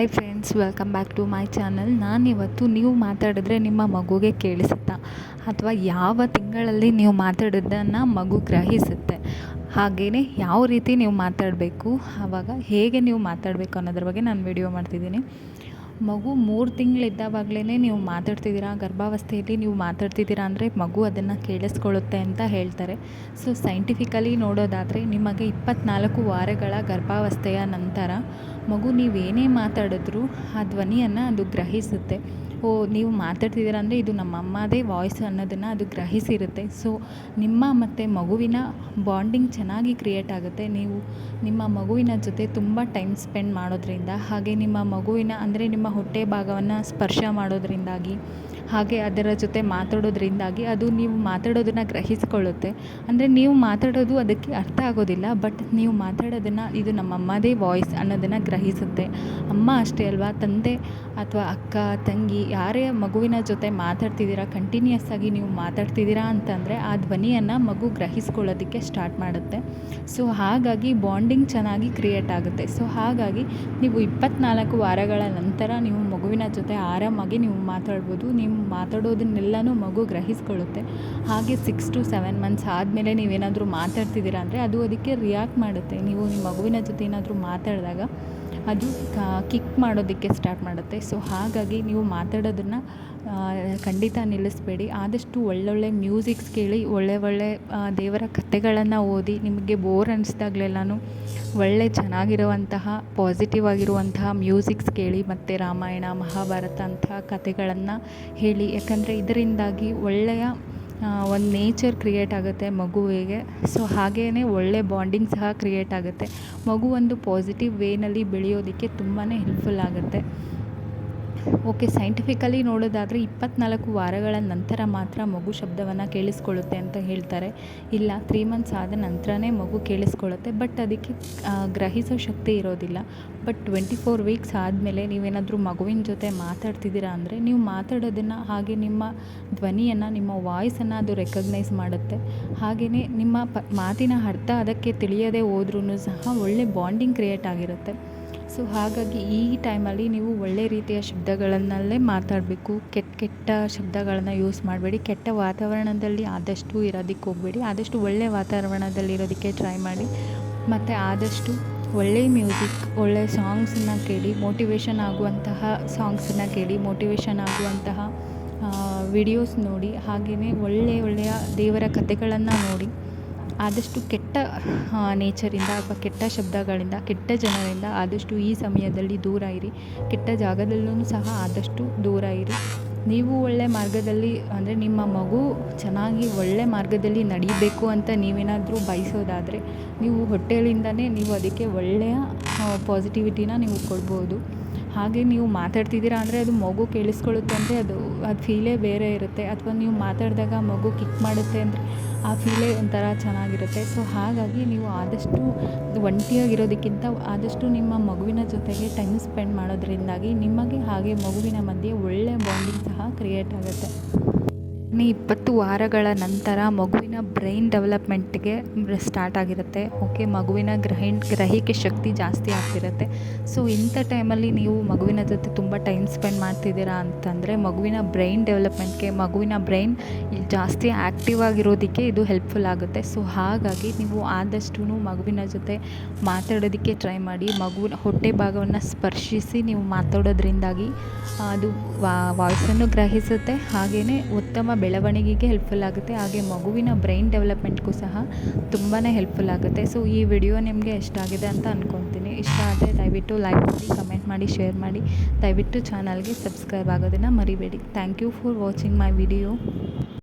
Hi friends welcome back to my channel ನಾನಿವತ್ತು ನೀವು ಮಾತಾಡಿದ್ರೆ ನಿಮ್ಮ ಮಗುಗೆ ಕೇಳಿಸುತ್ತಾ? ಅಥವಾ ಯಾವ ತಿಂಗಳಲ್ಲಿ ನೀವು ಮಾತಾಡಿದ್ದನ್ನು ಮಗು ಗ್ರಹಿಸುತ್ತೆ? ಹಾಗೆಯೇ ಯಾವ ರೀತಿ ನೀವು ಮಾತಾಡಬೇಕು? ಆವಾಗ ಹೇಗೆ ನೀವು ಮಾತಾಡಬೇಕು ಅನ್ನೋದ್ರ ಬಗ್ಗೆ ನಾನು ವಿಡಿಯೋ ಮಾಡ್ತಿದ್ದೀನಿ. ಮಗು ಮೂರು ತಿಂಗಳಿದ್ದಾವಾಗಲೇ ನೀವು ಮಾತಾಡ್ತಿದ್ದೀರಾ? ಗರ್ಭಾವಸ್ಥೆಯಲ್ಲಿ ನೀವು ಮಾತಾಡ್ತಿದ್ದೀರಾ ಅಂದರೆ ಮಗು ಅದನ್ನು ಕೇಳಿಸ್ಕೊಳ್ಳುತ್ತೆ ಅಂತ ಹೇಳ್ತಾರೆ. ಸೊ ಸೈಂಟಿಫಿಕಲಿ ನೋಡೋದಾದರೆ ನಿಮಗೆ ಇಪ್ಪತ್ನಾಲ್ಕು ವಾರಗಳ ಗರ್ಭಾವಸ್ಥೆಯ ನಂತರ ಮಗು ನೀವೇನೇ ಮಾತಾಡಿದ್ರೂ ಆ ಧ್ವನಿಯನ್ನು ಅದು ಗ್ರಹಿಸುತ್ತೆ. ಓ, ನೀವು ಮಾತಾಡ್ತಿದ್ದೀರ ಅಂದರೆ ಇದು ನಮ್ಮ ಅಮ್ಮದೇ ವಾಯ್ಸ್ ಅನ್ನೋದನ್ನು ಅದು ಗ್ರಹಿಸಿರುತ್ತೆ. ಸೊ ನಿಮ್ಮ ಮತ್ತು ಮಗುವಿನ ಬಾಂಡಿಂಗ್ ಚೆನ್ನಾಗಿ ಕ್ರಿಯೇಟ್ ಆಗುತ್ತೆ. ನೀವು ನಿಮ್ಮ ಮಗುವಿನ ಜೊತೆ ತುಂಬ ಟೈಮ್ ಸ್ಪೆಂಡ್ ಮಾಡೋದ್ರಿಂದ, ಹಾಗೆ ನಿಮ್ಮ ಮಗುವಿನ ಅಂದರೆ ನಿಮ್ಮ ಹೊಟ್ಟೆ ಭಾಗವನ್ನು ಸ್ಪರ್ಶ ಮಾಡೋದ್ರಿಂದಾಗಿ ಹಾಗೆ ಅದರ ಜೊತೆ ಮಾತಾಡೋದ್ರಿಂದಾಗಿ ಅದು ನೀವು ಮಾತಾಡೋದನ್ನು ಗ್ರಹಿಸಿಕೊಳ್ಳುತ್ತೆ. ಅಂದರೆ ನೀವು ಮಾತಾಡೋದು ಅದಕ್ಕೆ ಅರ್ಥ ಆಗೋದಿಲ್ಲ ಬಟ್ ನೀವು ಮಾತಾಡೋದನ್ನು ಇದು ನಮ್ಮ ಅಮ್ಮದೇ ವಾಯ್ಸ್ ಅನ್ನೋದನ್ನು ಗ್ರಹಿಸುತ್ತೆ. ಅಮ್ಮ ಅಷ್ಟೇ ಅಲ್ವಾ? ತಂದೆ ಅಥವಾ ಅಕ್ಕ, ತಂಗಿ ಯಾರೇ ಮಗುವಿನ ಜೊತೆ ಮಾತಾಡ್ತಿದ್ದೀರಾ ಕಂಟಿನ್ಯೂಸ್ ಆಗಿ ನೀವು ಮಾತಾಡ್ತಿದ್ದೀರಾ ಅಂತಂದರೆ ಆ ಧ್ವನಿಯನ್ನು ಮಗು ಗ್ರಹಿಸ್ಕೊಳ್ಳೋದಕ್ಕೆ ಸ್ಟಾರ್ಟ್ ಮಾಡುತ್ತೆ. ಸೊ ಹಾಗಾಗಿ ಬಾಂಡಿಂಗ್ ಚೆನ್ನಾಗಿ ಕ್ರಿಯೇಟ್ ಆಗುತ್ತೆ. ಸೊ ಹಾಗಾಗಿ ನೀವು ಇಪ್ಪತ್ನಾಲ್ಕು ವಾರಗಳ ನಂತರ ನೀವು ಮಗುವಿನ ಜೊತೆ ಆರಾಮಾಗಿ ನೀವು ಮಾತಾಡ್ಬೋದು. ನೀವು ಮಾತಾಡೋದನ್ನೆಲ್ಲನೂ ಮಗು ಗ್ರಹಿಸ್ಕೊಳ್ಳುತ್ತೆ. ಹಾಗೆ ಸಿಕ್ಸ್ ಟು ಸೆವೆನ್ ಮಂತ್ಸ್ ಆದಮೇಲೆ ನೀವೇನಾದರೂ ಮಾತಾಡ್ತಿದ್ದೀರಾ ಅಂದರೆ ಅದು ಅದಕ್ಕೆ ರಿಯಾಕ್ಟ್ ಮಾಡುತ್ತೆ. ನೀವು ನಿಮ್ಮ ಮಗುವಿನ ಜೊತೆ ಏನಾದರೂ ಮಾತಾಡಿದಾಗ ಅದು ಕಿಕ್ ಮಾಡೋದಕ್ಕೆ ಸ್ಟಾರ್ಟ್ ಮಾಡುತ್ತೆ. ಸೊ ಹಾಗಾಗಿ ನೀವು ಮಾತಾಡೋದನ್ನು ಖಂಡಿತ ನಿಲ್ಲಿಸಬೇಡಿ. ಆದಷ್ಟು ಒಳ್ಳೊಳ್ಳೆ ಮ್ಯೂಸಿಕ್ಸ್ ಕೇಳಿ, ಒಳ್ಳೆ ಒಳ್ಳೆ ದೇವರ ಕಥೆಗಳನ್ನು ಓದಿ, ನಿಮಗೆ ಬೋರ್ ಅನ್ನಿಸ್ದಾಗಲೆಲ್ಲೂ ಒಳ್ಳೆ ಚೆನ್ನಾಗಿರುವಂತಹ ಪಾಸಿಟಿವ್ ಆಗಿರುವಂತಹ ಮ್ಯೂಸಿಕ್ಸ್ ಕೇಳಿ, ಮತ್ತು ರಾಮಾಯಣ, ಮಹಾಭಾರತ ಅಂತಹ ಕಥೆಗಳನ್ನು ಹೇಳಿ. ಯಾಕಂದರೆ ಇದರಿಂದಾಗಿ ಒಳ್ಳೆಯ ಒಂದು ನೇಚರ್ ಕ್ರಿಯೇಟ್ ಆಗುತ್ತೆ ಮಗುವಿಗೆ. ಸೊ ಹಾಗೆಯೇ ಒಳ್ಳೆ ಬಾಂಡಿಂಗ್ ಸಹ ಕ್ರಿಯೇಟ್ ಆಗುತ್ತೆ. ಮಗು ಒಂದು ಪಾಸಿಟಿವ್ ವೇನಲ್ಲಿ ಬೆಳೆಯೋದಕ್ಕೆ ತುಂಬಾ ಹೆಲ್ಪ್ಫುಲ್ ಆಗುತ್ತೆ. ಓಕೆ, ಸೈಂಟಿಫಿಕಲಿ ನೋಡೋದಾದರೆ ಇಪ್ಪತ್ನಾಲ್ಕು ವಾರಗಳ ನಂತರ ಮಾತ್ರ ಮಗು ಶಬ್ದವನ್ನು ಕೇಳಿಸ್ಕೊಳ್ಳುತ್ತೆ ಅಂತ ಹೇಳ್ತಾರೆ. ಇಲ್ಲ ತ್ರೀ ಮಂತ್ಸ್ ಆದ ನಂತರನೇ ಮಗು ಕೇಳಿಸ್ಕೊಳ್ಳುತ್ತೆ. ಬಟ್ ಅದಕ್ಕೆ ಗ್ರಹಿಸೋ ಶಕ್ತಿ ಇರೋದಿಲ್ಲ. ಬಟ್ ಟ್ವೆಂಟಿ ಫೋರ್ ವೀಕ್ಸ್ ಆದಮೇಲೆ ನೀವೇನಾದರೂ ಮಗುವಿನ ಜೊತೆ ಮಾತಾಡ್ತಿದ್ದೀರಾ ಅಂದರೆ, ನೀವು ಮಾತಾಡೋದನ್ನು ಹಾಗೆ ನಿಮ್ಮ ಧ್ವನಿಯನ್ನು, ನಿಮ್ಮ ವಾಯ್ಸನ್ನು ಅದು ರೆಕಗ್ನೈಸ್ ಮಾಡುತ್ತೆ. ಹಾಗೆಯೇ ನಿಮ್ಮ ಮಾತಿನ ಅರ್ಥ ಅದಕ್ಕೆ ತಿಳಿಯದೇ ಹೋದ್ರೂ ಸಹ ಒಳ್ಳೆ ಬಾಂಡಿಂಗ್ ಕ್ರಿಯೇಟ್ ಆಗಿರುತ್ತೆ. ಸೊ ಹಾಗಾಗಿ ಈ ಟೈಮಲ್ಲಿ ನೀವು ಒಳ್ಳೆ ರೀತಿಯ ಶಬ್ದಗಳನ್ನಲ್ಲೇ ಮಾತಾಡಬೇಕು. ಕೆಟ್ಟ ಕೆಟ್ಟ ಶಬ್ದಗಳನ್ನು ಯೂಸ್ ಮಾಡಬೇಡಿ. ಕೆಟ್ಟ ವಾತಾವರಣದಲ್ಲಿ ಆದಷ್ಟು ಇರೋದಕ್ಕೆ ಹೋಗಬೇಡಿ. ಆದಷ್ಟು ಒಳ್ಳೆ ವಾತಾವರಣದಲ್ಲಿ ಇರೋದಕ್ಕೆ ಟ್ರೈ ಮಾಡಿ. ಮತ್ತು ಆದಷ್ಟು ಒಳ್ಳೆಯ ಮ್ಯೂಸಿಕ್ ಒಳ್ಳೆಯ ಸಾಂಗ್ಸನ್ನು ಕೇಳಿ ಮೋಟಿವೇಶನ್ ಆಗುವಂತಹ ಸಾಂಗ್ಸನ್ನು ಕೇಳಿ ಮೋಟಿವೇಶನ್ ಆಗುವಂತಹ ವಿಡಿಯೋಸ್ ನೋಡಿ ಹಾಗೆಯೇ ಒಳ್ಳೆಯ ಒಳ್ಳೆಯ ದೇವರ ಕಥೆಗಳನ್ನು ನೋಡಿ ಆದಷ್ಟು ಕೆಟ್ಟ ನೇಚರಿಂದ ಅಥವಾ ಕೆಟ್ಟ ಶಬ್ದಗಳಿಂದ, ಕೆಟ್ಟ ಜನರಿಂದ ಆದಷ್ಟು ಈ ಸಮಯದಲ್ಲಿ ದೂರ ಇರಿ. ಕೆಟ್ಟ ಜಾಗದಲ್ಲೂ ಸಹ ಆದಷ್ಟು ದೂರ ಇರಿ. ನೀವು ಒಳ್ಳೆ ಮಾರ್ಗದಲ್ಲಿ, ಅಂದರೆ ನಿಮ್ಮ ಮಗು ಚೆನ್ನಾಗಿ ಒಳ್ಳೆ ಮಾರ್ಗದಲ್ಲಿ ನಡೀಬೇಕು ಅಂತ ನೀವೇನಾದರೂ ಬಯಸೋದಾದರೆ, ನೀವು ಹೊಟ್ಟೆಲಿಂದನೇ ನೀವು ಅದಕ್ಕೆ ಒಳ್ಳೆಯ ಪಾಸಿಟಿವಿಟಿನ ನೀವು ಕೊಡ್ಬೋದು. ಹಾಗೆ ನೀವು ಮಾತಾಡ್ತಿದ್ದೀರಾ ಅಂದರೆ ಅದು ಮಗು ಕೇಳಿಸ್ಕೊಳ್ಳುತ್ತೆ ಅಂದರೆ ಅದು ಅದು ಫೀಲೇ ಬೇರೆ ಇರುತ್ತೆ. ಅಥವಾ ನೀವು ಮಾತಾಡಿದಾಗ ಮಗು ಕಿಕ್ ಮಾಡುತ್ತೆ ಅಂದರೆ ಆ ಫೀಲೇ ಒಂಥರ ಚೆನ್ನಾಗಿರುತ್ತೆ. ಸೊ ಹಾಗಾಗಿ ನೀವು ಆದಷ್ಟು ಒಂಟಿಯಾಗಿರೋದಕ್ಕಿಂತ ಆದಷ್ಟು ನಿಮ್ಮ ಮಗುವಿನ ಜೊತೆಗೆ ಟೈಮ್ ಸ್ಪೆಂಡ್ ಮಾಡೋದ್ರಿಂದಾಗಿ ನಿಮಗೆ ಹಾಗೆ ಮಗುವಿನ ಮಧ್ಯೆ ಒಳ್ಳೆಯ ಬಾಂಡಿಂಗ್ ಸಹ ಕ್ರಿಯೇಟ್ ಆಗುತ್ತೆ. ಇಪ್ಪತ್ತು ವಾರಗಳ ನಂತರ ಮಗುವಿನ ಬ್ರೈನ್ ಡೆವಲಪ್ಮೆಂಟ್ಗೆ ಸ್ಟಾರ್ಟ್ ಆಗಿರುತ್ತೆ. ಓಕೆ, ಮಗುವಿನ ಗ್ರಹಿಣ್, ಗ್ರಹಿಕೆ ಶಕ್ತಿ ಜಾಸ್ತಿ ಆಗ್ತಿರುತ್ತೆ. ಸೊ, ಇಂಥ ಟೈಮಲ್ಲಿ ನೀವು ಮಗುವಿನ ಜೊತೆ ತುಂಬ ಟೈಮ್ ಸ್ಪೆಂಡ್ ಮಾಡ್ತಿದ್ದೀರಾ ಅಂತಂದರೆ ಮಗುವಿನ ಬ್ರೈನ್ ಡೆವಲಪ್ಮೆಂಟ್ಗೆ, ಮಗುವಿನ ಬ್ರೈನ್ ಜಾಸ್ತಿ ಆ್ಯಕ್ಟಿವ್ ಆಗಿರೋದಕ್ಕೆ ಇದು ಹೆಲ್ಪ್ಫುಲ್ ಆಗುತ್ತೆ. ಸೊ, ಹಾಗಾಗಿ ನೀವು ಆದಷ್ಟು ಮಗುವಿನ ಜೊತೆ ಮಾತಾಡೋದಕ್ಕೆ ಟ್ರೈ ಮಾಡಿ. ಮಗುವಿನ ಹೊಟ್ಟೆ ಭಾಗವನ್ನು ಸ್ಪರ್ಶಿಸಿ ನೀವು ಮಾತಾಡೋದ್ರಿಂದಾಗಿ ಅದು ವಾಯ್ಸನ್ನು ಗ್ರಹಿಸುತ್ತೆ. ಹಾಗೆಯೇ ಉತ್ತಮ ಬೆಳವಣಿಗೆಗೆ ಹೆಲ್ಪ್ಫುಲ್ ಆಗುತ್ತೆ. ಹಾಗೆ ಮಗುವಿನ ಬ್ರೈನ್ ಡೆವಲಪ್ಮೆಂಟ್ಗೂ ಸಹ ತುಂಬಾ ಹೆಲ್ಪ್ಫುಲ್ ಆಗುತ್ತೆ. ಸೊ ಈ ವಿಡಿಯೋ ನಿಮಗೆ ಇಷ್ಟ ಆಗಿದೆ ಅಂತ ಅಂದ್ಕೊತೀನಿ ಇಷ್ಟ ಆದರೆ ದಯವಿಟ್ಟು ಲೈಕ್ ಮಾಡಿ ಕಮೆಂಟ್ ಮಾಡಿ ಶೇರ್ ಮಾಡಿ. ದಯವಿಟ್ಟು ಚಾನಲ್ಗೆ ಸಬ್ಸ್ಕ್ರೈಬ್ ಆಗೋದನ್ನು ಮರಿಬೇಡಿ. Thank you for watching my video